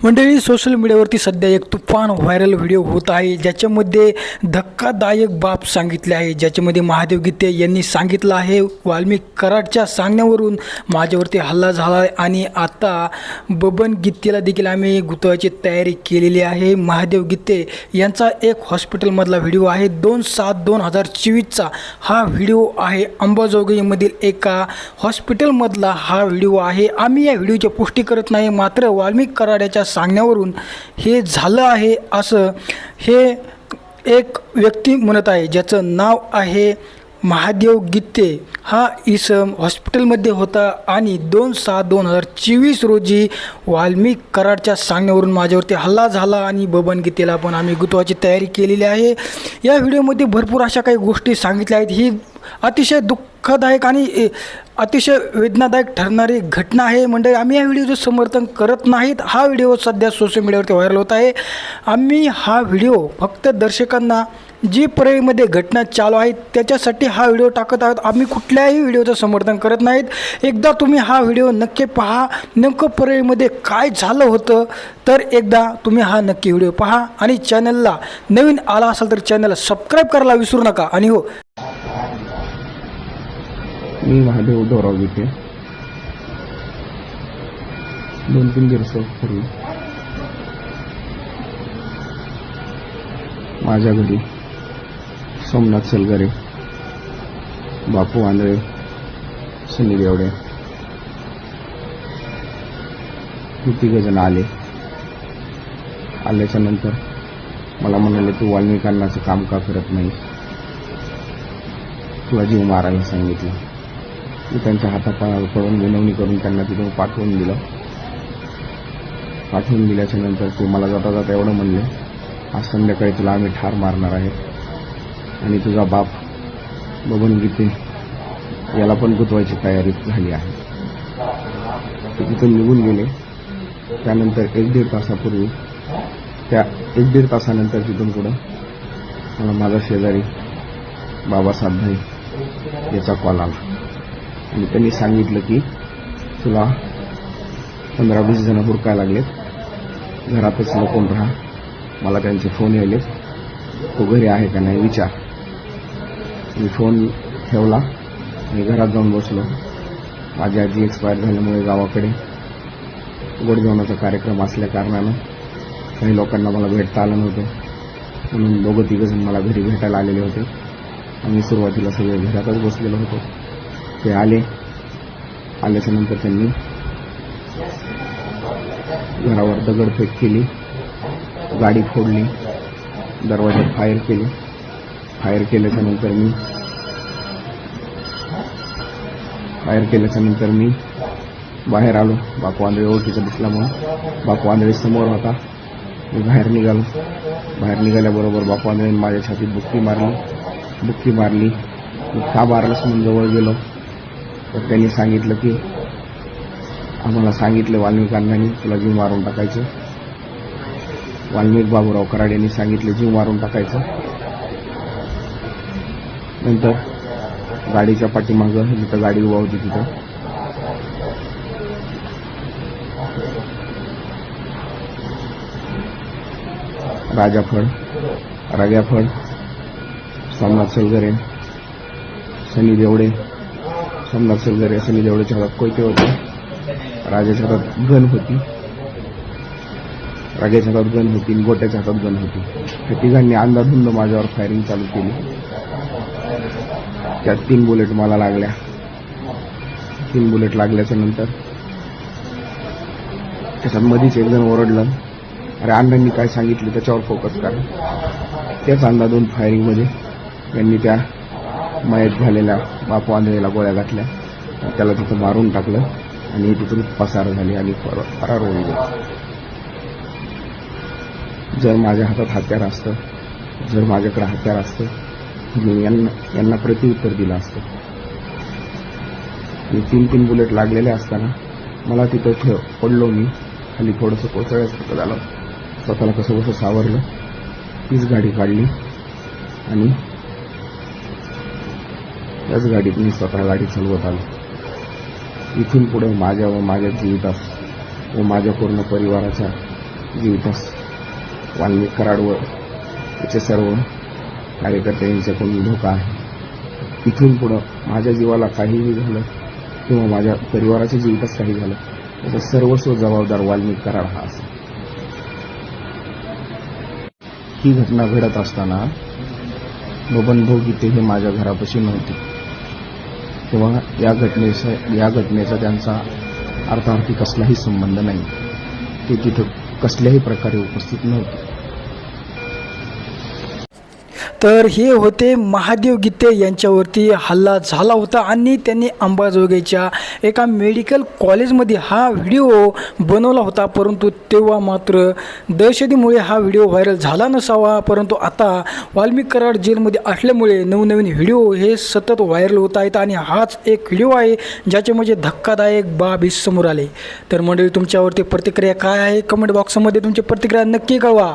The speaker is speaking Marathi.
मंडळी सोशल मीडियावरती सध्या एक तुफान व्हायरल व्हिडिओ होत आहे. ज्याच्यामध्ये धक्कादायक बाब सांगितले आहे. ज्याच्यामध्ये महादेव गीते यांनी सांगितलं आहे वाल्मिक कराडच्या सांगण्यावरून माझ्यावरती हल्ला झाला आहे आणि आता बबन गीतेला देखील आम्ही गुतवायची तयारी केलेली आहे. महादेव गीते यांचा एक हॉस्पिटलमधला व्हिडिओ आहे. दोन सात दोन हजार चोवीसचा हा व्हिडिओ आहे. अंबाजोगाईमधील एका हॉस्पिटलमधला हा व्हिडिओ आहे. आम्ही या व्हिडिओची पुष्टी करत नाही. मात्र वाल्मिक कराड्याच्या सांगण्यावरून हे झालं आहे असं हे एक व्यक्ती म्हणत आहे ज्याचं नाव आहे महादेव गीते हा इसम हॉस्पिटलमध्ये होता आणि दोन सहा दोन हजार चोवीस रोजी वाल्मिक कराडच्या सांगण्यावरून माझ्यावरती हल्ला झाला आणि बबन गीतेला पण आम्ही गुतवाची तयारी केलेली आहे. या व्हिडिओमध्ये भरपूर अशा काही गोष्टी सांगितल्या आहेत. ही अतिशय दुःखदायक आणि अतिशय वेदनादायक ठरणारी घटना आहे. म्हणजे आम्ही या व्हिडिओचं समर्थन करत नाहीत. हा व्हिडिओ सध्या सोशल मीडियावरती व्हायरल होत आहे. आम्ही हा व्हिडिओ फक्त दर्शकांना जी परळीमध्ये घटना चालू आहे त्याच्यासाठी हा व्हिडिओ टाकत आहोत. आम्ही कुठल्याही व्हिडिओचं समर्थन करत नाहीत. एकदा तुम्ही हा व्हिडिओ नक्की पहा. नेमकं परळीमध्ये काय झालं होतं तर एकदा तुम्ही हा नक्की व्हिडिओ पहा. आणि चॅनलला नवीन आला असाल तर चॅनलला सबस्क्राईब करायला विसरू नका. आणि हो मी महादेव उद्धवराव इथे दोन तीन दिवसापूर्वी माझ्या घरी सोमनाथ सलगरे बापू आंधळे सनी देवडे हे तिघजण आले. आल्याच्यानंतर मला म्हणाले तू वाल्मिकांनाचं काम का करत नाही तुला जीव मारायला सांगितलं. त्यांच्या हातापायावर पळून विनवणी करून त्यांना तिथून पाठवून दिलं. पाठवून दिल्याच्या नंतर ते मला जाता जाता एवढं म्हणले आज संध्याकाळी तुला आम्ही ठार मारणार आहे आणि तुझा बाप बबन गीते याला पण गुतवायची तयारी झाली आहे. ते तिथून निघून गेले. त्यानंतर एक दीड तासापूर्वी त्या एक दीड तासानंतर तिथून पुढं मला माझा शेजारी बाबासाहेब भाई याचा कॉल आला. आणि त्यांनी सांगितलं की तुला पंधरा वीस जण हुडकायला लागलेत. घरातच लपून राहा. मला त्यांचे फोन यायलेत तो घरी आहे का नाही विचार. मी फोन ठेवला आणि घरात जाऊन बसलो. माझी आजी एक्सपायर झाल्यामुळे गावाकडे गोडजेवणाचा कार्यक्रम असल्या कारणानं काही लोकांना मला भेटता आलं नव्हतं. म्हणून दोघं तिघंजण मला घरी भेटायला आलेले होते. आम्ही सुरुवातीला सगळे घरातच बसलेलो होतो. ते आले. आल्याच्यानंतर त्यांनी घरावर दगडफेक केली. गाडी फोडली. दरवाज्यात फायर केली. फायर केल्याच्यानंतर मी फायर केल्याच्यानंतर मी बाहेर आलो. बापू आंधळे ओळखीचा दिसल्यामुळं बापू आंधळे समोर होता. मी बाहेर निघालो. बाहेर निघाल्याबरोबर बापू आंधळेने माझ्या छातीत बुक्की मारली. बुक्की मारली. मी का मारलंस म्हणून जवळ गेलो. तर त्यांनी सांगितलं की आम्हाला सांगितलं वाल्मिकांनी तुला जीव मारून टाकायचं. वाल्मिक बाबूराव कराड यांनी सांगितले जीव मारून टाकायचं. नंतर गाडीच्या पाठीमागं जिथं गाडी उभा होती तिथं. राजाफळ राजाफळ सोमनाथ सलगरे सनी देवडे सोमनाथ सलगरे सनी देवडेच्या हातात कोयते होते राजाच्या हातात गन होती. राजाच्या हातात गन होती गोट्याच्या हातात गन होती. त्या तिघांनी अंदाधुंद माझ्यावर फायरिंग चालू केली. त्यात तीन बुलेट मला लागल्या. तीन बुलेट लागल्याच्या नंतर त्याच्यात मधीच एक जण ओरडलं. अरे अण्णांनी काय सांगितलं? त्याच्यावर फोकस करा. त्याच अंदाधून फायरिंगमध्ये त्यांनी त्या मयत झालेल्या बापू आंधळेला गोळ्या घातल्या. त्याला तिथं मारून टाकलं आणि तिथून पसार झाली आणि फर- फरार होऊन गेले. जर माझ्या हातात हत्यार असतं जर माझ्याकडे हत्यार असतं मी यांना यांना प्रत्युत्तर दिलं असतं. आणि तीन तीन बुलेट लागलेले असताना मला तिथं ठेव पडलो मी. खाली थोडंसं कोसळल्यासारखं झालं. स्वतःला कसं कसं सावरलं. तीच गाडी काढली आणि त्याच गाडीत मी स्वतः गाडी चालवत आलो. इथून पुढे माझ्या व माझ्या जीवितास व माझ्या पूर्ण परिवाराच्या जीवितास वाल्मिक कराडवर याचे सर्व कार्यकर्ते यांच्याकडून धोका आहे. इथून पुढं माझ्या जीवाला काहीही झालं किंवा माझ्या परिवाराच्या जीवितास काही झालं त्याचं सर्वस्व जबाबदार वाल्मिक कराड हा असेल. ही घटना घडत असताना बबन गीते हे माझ्या घरापाशी नव्हते. तेव्हा या घटनेचा या घटनेचा त्यांचा अर्थार्थी कसलाही संबंध नाही. ते तिथं कसल्याही प्रकारे उपस्थित नव्हते. तर हे होते महादेव गीते यांच्यावरती हल्ला झाला होता आणि त्यांनी अंबाजोगाईच्या एका मेडिकल कॉलेजमध्ये हा व्हिडिओ बनवला होता. परंतु तेव्हा मात्र दहशतीमुळे हा व्हिडिओ व्हायरल झाला नसावा. परंतु आता वाल्मिक कराड जेलमध्ये असल्यामुळे नवनवीन व्हिडिओ हे सतत व्हायरल होत आहेत आणि हाच एक व्हिडिओ आहे ज्याचे म्हणजे धक्कादायक बाब ही समोर आले. तर मंडळी तुमच्यावरती प्रतिक्रिया काय आहे? कमेंट बॉक्समध्ये तुमची प्रतिक्रिया नक्की कळवा.